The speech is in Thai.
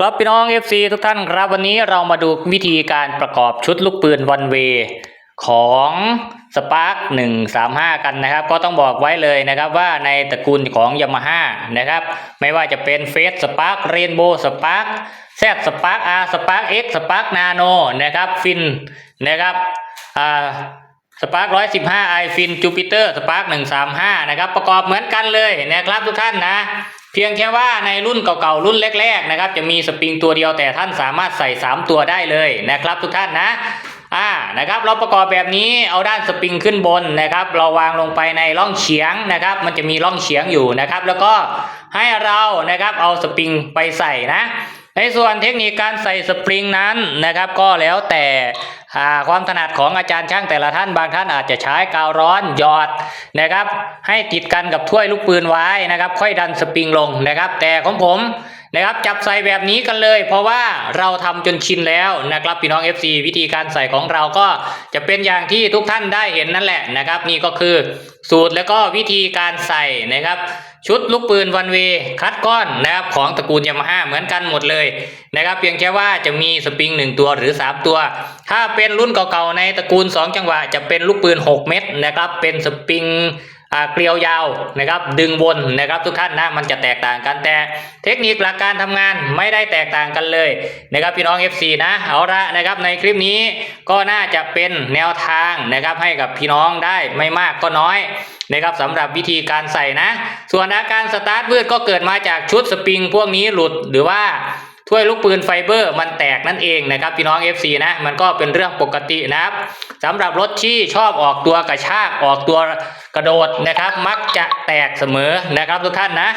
ครับพี่น้อง FC ทุกท่านครับวันนี้เรามาดูวิธีการประกอบชุดลูกปืนวันเวของสปาร์ค135 กันนะครับ ก็ต้องบอกไว้เลยนะครับว่าในตระกูลของยามาฮ่านะครับ ไม่ว่าจะเป็นเฟสสปาร์คเรนโบว์สปาร์คแซดสปาร์คอาร์สปาร์คเอ็กสปาร์คนาโนนะครับฟินนะครับอ่าสปาร์คร้อยสิบห้าไอฟินจูปิเตอร์สปาร์คหนึ่งสามห้านะครับ ประกอบเหมือนกันเลยนะครับทุกท่านนะ พียงแค่ว่าในรุ่นเก่าๆรุ่นแรกๆนะครับจะมีสปริงตัวเดียวแต่ท่านสามารถใส่ 3 ตัวได้เลยนะครับ ทุกท่านนะอ่านะครับ เราประกอบแบบนี้เอาด้านสปริงขึ้นบนนะครับ เราวางลงไปในร่องเฉียงนะครับ มันจะมีร่องเฉียงอยู่นะครับ แล้วก็ให้เรานะครับเอาสปริงไปใส่นะ ในส่วนเทคนิคการใส่สปริงนั้นนะครับ ก็แล้วแต่ ความถนัดของอาจารย์ช่างแต่ละท่านบางท่านอาจจะใช้กาวร้อนหยอดนะครับ ให้ติดกันกับถ้วยลูกปืนไว้นะครับ ค่อยดันสปริงลงนะครับ แต่ของผมนะครับจับใส่แบบนี้กันเลย เพราะว่าเราทำจนชินแล้วนะครับพี่น้อง FC วิธีการใส่ของเราก็จะเป็นอย่างที่ทุกท่านได้เห็นนั่นแหละนะครับ นี่ก็คือสูตรแล้วก็วิธีการใส่นะครับชุดลูกปืนวันเวคัดก้อนนะครับของตระกูลยามาฮ่าเหมือนกันหมดเลยนะครับเพียงแค่ว่าจะมีสปริง1ตัวหรือ 3 ตัว ถ้าเป็นรุ่นเก่าๆในตระกูล 2 จังหวะ จะเป็นลูกปืน 6 เม็ดนะครับ เป็นสปริงอ่าเกลียวยาวนะครับ ดึงวนนะครับ ทุกท่านนะมันจะแตกต่างกันแต่เทคนิคหลักการทำงานไม่ได้แตกต่างกันเลยนะครับพี่น้อง FC นะเอาละนะครับในคลิปนี้ก็น่าจะเป็นแนวทางนะครับให้กับพี่น้องได้ไม่มากก็น้อยนะครับสำหรับวิธีการใส่นะ ส่วนอาการสตาร์ทวืดก็เกิดมาจากชุดสปริงพวกนี้หลุดหรือว่า ถ้วยลูกปืนไฟเบอร์มันแตกนั่นเองนะครับพี่น้อง FC นะมันก็เป็นเรื่องปกตินะครับสำหรับรถที่ชอบออกตัวกระชากออกตัวกระโดดนะครับ มักจะแตกเสมอนะครับทุกท่านนะ